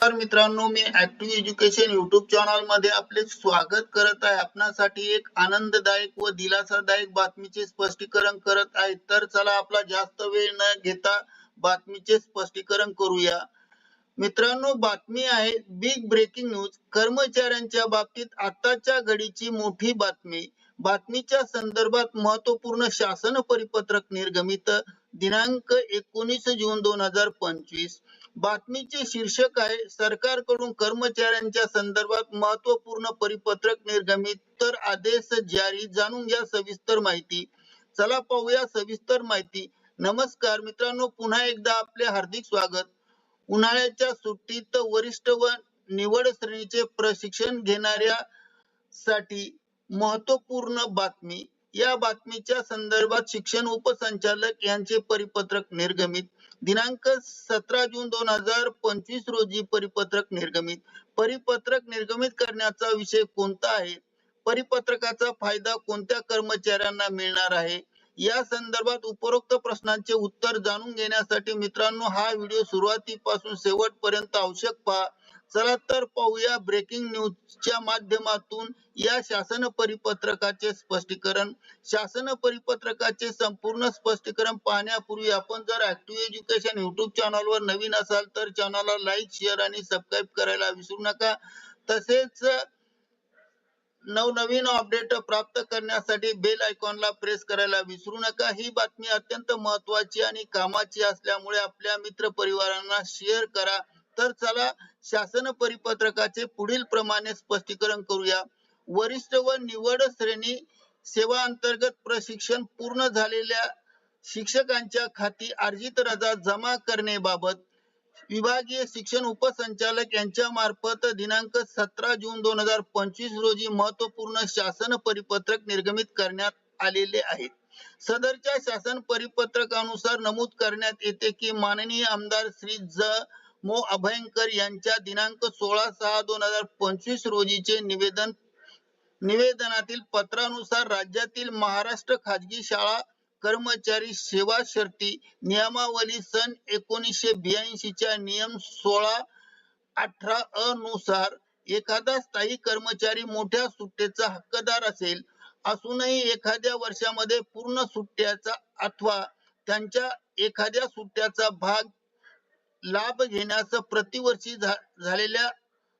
तर मित्रांनो मी ऍक्टिव्ह एज्युकेशन युट्यूब चॅनलमध्ये आपले स्वागत करत आहे. आपणासाठी एक आनंददायक व दिलासादायक बातमीचे स्पष्टीकरण करत आहे. तर चला आपला जास्त वेळ न घेता बातमीचे स्पष्टीकरण करूया. मित्रांनो बातमी आहे बिग ब्रेकिंग न्यूज कर्मचाऱ्यांच्या बाबतीत आताच्या घडीची मोठी बातमी. बातमीच्या संदर्भात महत्त्वपूर्ण शासन परिपत्रक निर्गमित. दिनांक एकोणीस जून दोन हजार पंचवीस. बातमीचे शीर्षक आहे सरकारकडून कर्मचाऱ्यांच्या संदर्भात महत्त्वपूर्ण परिपत्रक निर्गमित. तर आदेश जारी जाणून घ्या सविस्तर माहिती. चला पाहूया सविस्तर माहिती. नमस्कार मित्रांनो पुन्हा एकदा आपले हार्दिक स्वागत. उन्हाळ्याच्या सुट्टीत वरिष्ठ व निवड श्रेणीचे प्रशिक्षण घेणाऱ्या साठी महत्त्वपूर्ण बातमी. या बातमीच्या संदर्भात शिक्षण उपसंचालक यांचे परिपत्रक निर्गमित. दिनांक सतरा जून दोन हजार पंचवीस रोजी परिपत्रक निर्गमित. परिपत्रक निर्गमित करण्याचा विषय कोणता आहे? परिपत्रकाचा फायदा कोणत्या कर्मचाऱ्यांना मिळणार आहे? या संदर्भात उपरोक्त प्रश्नांचे उत्तर जाणून घेण्यासाठी मित्रांनो हा व्हिडिओ सुरुवातीपासून शेवटपर्यंत आवश्यक पहा. चला तर पाहूया ब्रेकिंग न्यूजच्या माध्यमातून या शासन परिपत्रकाचे स्पष्टीकरण. शासन परिपत्रकाचे संपूर्ण स्पष्टीकरण पाहण्यापूर्वी आपण जर ऍक्टिव्ह एज्युकेशन युट्यूब चॅनलवर नवीन असाल तर चॅनलला लाईक शेअर आणि सबस्क्राईब करायला विसरू नका. तसेच नवनवीन अपडेट प्राप्त करण्यासाठी बेल आयकॉनला प्रेस करायला विसरू नका. ही बातमी अत्यंत महत्वाची आणि कामाची असल्यामुळे आपल्या मित्र परिवारांना शेअर करा. तर चला शासन परिपत्रकाचे पुढील प्रमाणे स्पष्टीकरण करूया. वरिष्ठ व निवड श्रेणी सेवा अंतर्गत प्रशिक्षण पूर्ण झालेल्या शिक्षकांच्या खाती अर्जित रजा जमा करण्याबाबत विभागीय शिक्षण उपसंचालक यांच्या मार्फत दिनांक सतरा जून दोन हजार पंचवीस रोजी महत्त्वपूर्ण शासन परिपत्रक निर्गमित करण्यात आलेले आहे सदरच्या शासन परिपत्रकानुसार नमूद करण्यात येते की माननीय आमदार श्री ज. मो अभयंकर यांच्या दिनांक सोळा सहा दोन हजार पंचवीस रोजीचे निवेदन निवेदनातील पत्रानुसार राज्यातील महाराष्ट्र खाजगी शाळा कर्मचारी सेवा शर्ती नियमावली सन एकोणीसशे ब्याऐंशी च्या नियम सोळा अठरा अनुसार नुसार एखादा स्थायी कर्मचारी मोठ्या सुट्टेचा हक्कदार असेल असूनही एखाद्या वर्षामध्ये पूर्ण सुट्ट्याचा अथवा त्यांच्या एखाद्या सुट्ट्याचा भाग लाभ घेण्यास प्रतिवर्षी झालेल्या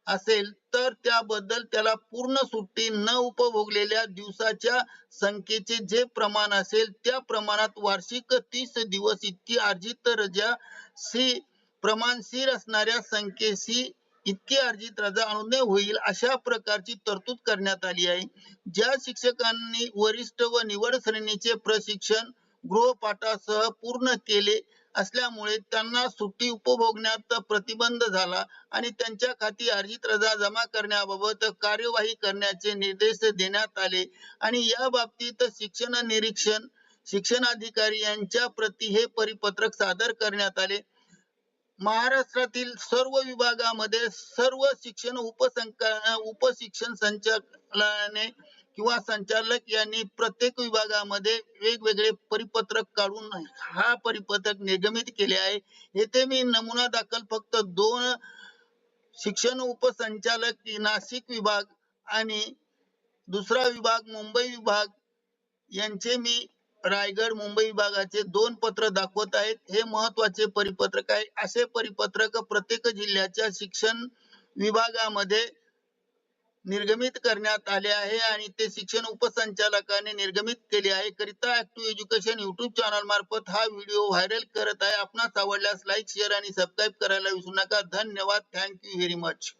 असेल तर त्याबद्दल त्याला पूर्ण सुट्टी न उपभोगलेल्या दिवसाच्या संख्येचे जे प्रमाण असेल त्या प्रमाणात वार्षिक तीस दिवस इतकी अर्जित रजा सी प्रमाणशीर असणाऱ्या संख्येशी इतकी अर्जित रजा अनुज्ञ होईल अशा प्रकारची तरतूद करण्यात आली आहे. ज्या शिक्षकांनी वरिष्ठ व निवड श्रेणीचे प्रशिक्षण गृहपाठासह पूर्ण केले असल्यामुळे त्यांना सुट्टी उपभोगण्यात प्रतिबंध झाला आणि त्यांच्या खाती अर्जित रजा जमा करण्याबाबत कार्यवाही करण्याचे निर्देश देण्यात आले. आणि या बाबतीत शिक्षण निरीक्षण शिक्षण अधिकारी यांच्या प्रति हे परिपत्रक सादर करण्यात आले. महाराष्ट्रातील सर्व विभागामध्ये सर्व शिक्षण उपसंका उपशिक्षण संचालनाने किंवा संचालक यांनी प्रत्येक विभागामध्ये वेगवेगळे परिपत्रक काढून हा परिपत्रक निर्गमित केले आहे. येथे मी नमुना दाखल फक्त दोन शिक्षण उपसंचालक नाशिक विभाग आणि दुसरा विभाग मुंबई विभाग. यांचे मी रायगड मुंबई विभागाचे दोन पत्र दाखवत आहेत. हे महत्त्वाचे परिपत्रक आहे. असे परिपत्रक प्रत्येक जिल्ह्याच्या शिक्षण विभागामध्ये निर्गमित करण्यात आले आहे आणि ते शिक्षण उपसंचालकाने निर्गमित केले आहे. करिता ऍक्टिव्ह एज्युकेशन युट्यूब चॅनल मार्फत हा व्हिडिओ व्हायरल करत आहे. आपणास आवडल्यास लाईक शेअर आणि सबस्क्राईब करायला विसरू नका. धन्यवाद. Thank you very much